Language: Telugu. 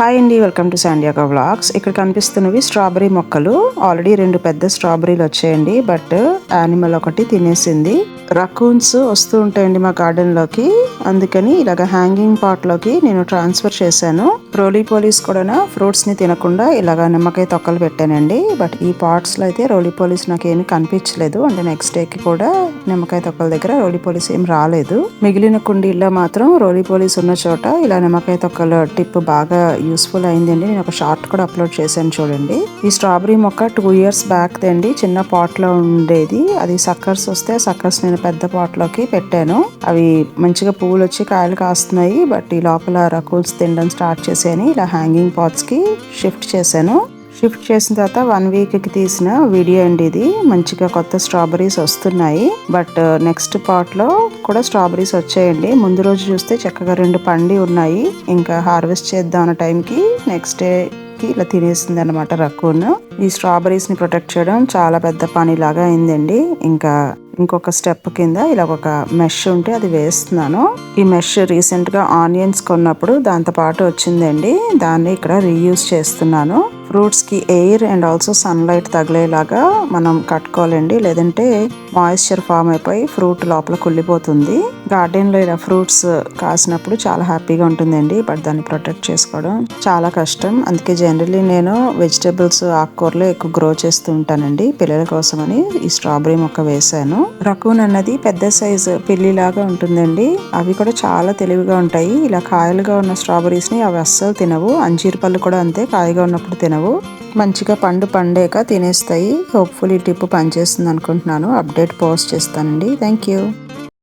హాయ్ అండి వెల్కమ్ టు శాండియాగా వ్లాగ్స్ ఇక్కడ కనిపిస్తున్నవి స్ట్రాబెరీ మొక్కలు. ఆల్రెడీ రెండు పెద్ద స్ట్రాబెరీలు వచ్చాయండి బట్ యానిమల్ ఒకటి తినేసింది. రకూన్స్ వస్తూ ఉంటాయండి మా గార్డెన్లోకి. అందుకని ఇలాగ హ్యాంగింగ్ పాట్లోకి నేను ట్రాన్స్ఫర్ చేశాను. రోలీ పోలీస్ కూడా ఫ్రూట్స్ని తినకుండా ఇలాగ నిమ్మకాయ తొక్కలు పెట్టానండి. బట్ ఈ పాట్స్లో అయితే రోలీ పోలీస్ నాకు కనిపించలేదు. అంటే నెక్స్ట్ డే కి కూడా నిమ్మకాయ తొక్కల దగ్గర రోలీ పోలీస్ ఏం రాలేదు. మిగిలిన కుండీల్లో మాత్రం రోలీ పోలీస్ ఉన్న చోట ఇలా నిమ్మకాయ తొక్కల టిప్ బాగా యూస్ఫుల్ అయిందండి. నేను ఒక షార్ట్ కూడా అప్లోడ్ చేశాను చూడండి. ఈ స్ట్రాబెరీ మొక్క టూ ఇయర్స్ బ్యాక్ దండి చిన్న పాట్లో ఉండేది. అది సక్కర్స్ వస్తే సక్కర్స్ నేను పెద్ద పాట్లోకి పెట్టాను. అవి మంచిగా పువ్వులు వచ్చి కాయలు కాస్తున్నాయి బట్ ఈ లోపల రకూల్స్ తినడం స్టార్ట్ చేసాను ఇలా హ్యాంగింగ్ పాట్స్కి షిఫ్ట్ చేశాను. షిఫ్ట్ చేసిన తర్వాత వన్ వీక్కి తీసిన వీడియో అండి ఇది. మంచిగా కొత్త స్ట్రాబెరీస్ వస్తున్నాయి బట్ నెక్స్ట్ పాట్లో కూడా స్ట్రాబెరీస్ వచ్చాయండి. ముందు రోజు చూస్తే చక్కగా రెండు పండి ఉన్నాయి. ఇంకా హార్వెస్ట్ చేద్దాం అన్న టైంకి నెక్స్ట్ డేకి ఇలా తినేసింది అనమాట రకూన్ ఈ స్ట్రాబెరీస్ని ప్రొటెక్ట్ చేయడం చాలా పెద్ద పని లాగా అయిందండి. ఇంకా ఇంకొక స్టెప్ కింద ఇలా ఒక మెష్ ఉంటే అది వేస్తున్నాను. ఈ మెష్ రీసెంట్గా ఆనియన్స్ కొన్నప్పుడు దాంతో పాటు వచ్చిందండి. దాన్ని ఇక్కడ రీయూజ్ చేస్తున్నాను. ఫ్రూట్స్కి ఎయిర్ అండ్ ఆల్సో సన్లైట్ తగిలేలాగా మనం కట్టుకోవాలండి. లేదంటే మాయిశ్చర్ ఫామ్ అయిపోయి ఫ్రూట్ లోపల కుళ్ళిపోతుంది. గార్డెన్లో ఇలా ఫ్రూట్స్ కాసినప్పుడు చాలా హ్యాపీగా ఉంటుందండి బట్ దాన్ని ప్రొటెక్ట్ చేసుకోవడం చాలా కష్టం. అందుకే జనరలీ నేను వెజిటేబుల్స్ ఆకుకూరలు ఎక్కువ గ్రో చేస్తూ ఉంటానండి. పిల్లల కోసమని ఈ స్ట్రాబెరీ మొక్క వేశాను. రకూన్ అన్నది పెద్ద సైజు పిల్లిలాగా ఉంటుందండి. అవి కూడా చాలా తెలివిగా ఉంటాయి. ఇలా కాయలుగా ఉన్న స్ట్రాబెరీస్ని అవి అస్సలు తినవు. అంజీర్ పళ్ళు కూడా అంతే కాయగా ఉన్నప్పుడు తినవు. మంచిగా పండు పండాక తినేస్తాయి. హోప్ఫుల్ ఈ టిప్ పనిచేస్తుంది అనుకుంటున్నాను. అప్డేట్ పోస్ట్ చేస్తానండి. Thank you.